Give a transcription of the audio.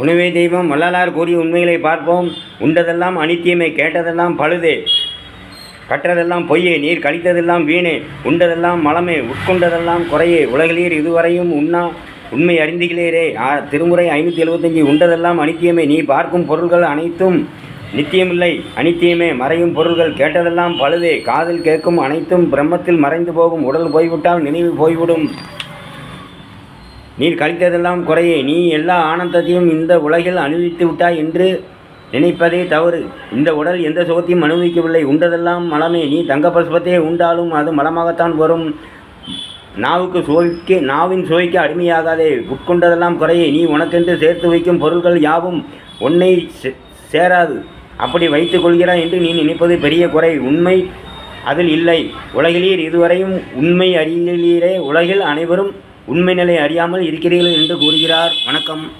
உணவே தெய்வம் வள்ளலார் கூறிய உண்மைகளை பார்ப்போம். உண்டதெல்லாம் அனித்தியமே கேட்டதெல்லாம் பழுதே. கற்றதெல்லாம் பொய்யே நீர் கழித்ததெல்லாம் வீணே. உண்டதெல்லாம் மலமே உட்கொண்டதெல்லாம் குறையே. உலகிலீர் இதுவரையும் உண்ணா உண்மை அறிந்துகிறீரே திருமுறை ஐநூற்றி எழுபத்தஞ்சி உண்டதெல்லாம் அனித்தியமே நீ பார்க்கும் பொருள்கள் அனைத்தும் நித்தியமில்லை. அனித்தியமே மறையும் பொருள்கள் கேட்டதெல்லாம் பழுதே. காதில் கேட்கும் அனைத்தும் பிரம்மத்தில் மறைந்து போகும். உடல் போய்விட்டால் நினைவு போய்விடும். நீர் கழித்ததெல்லாம் குறையே. நீ எல்லா ஆனந்தத்தையும் இந்த உலகில் அனுபவித்து விட்டாய் என்று நினைப்பதே தவறு. இந்த உடல் எந்த சுகத்தையும் அனுபவிக்கவில்லை. உண்டதெல்லாம் மலமே. நீ தங்க பசுபத்தையே உண்டாலும் அது மலமாகத்தான் வரும். நாவுக்கு சுவைக்கு நாவின் சுவைக்கு அடிமையாகாதே. உட்கொண்டதெல்லாம் குறையே. நீ உனக்கென்று சேர்த்து வைக்கும் பொருள்கள் யாவும் உன்னை சே- சேராது. அப்படி வைத்துக் கொள்கிறாய் என்று நீ நினைப்பது பெரிய குறை. உண்மை அதில் இல்லை. உலகிலீர் இதுவரையும் உண்மை அறியலீரே உலகில் அனைவரும் உண்மை நிலை அறியாமல் இருக்கிறீர்கள் என்று கூறுகிறார். வணக்கம்.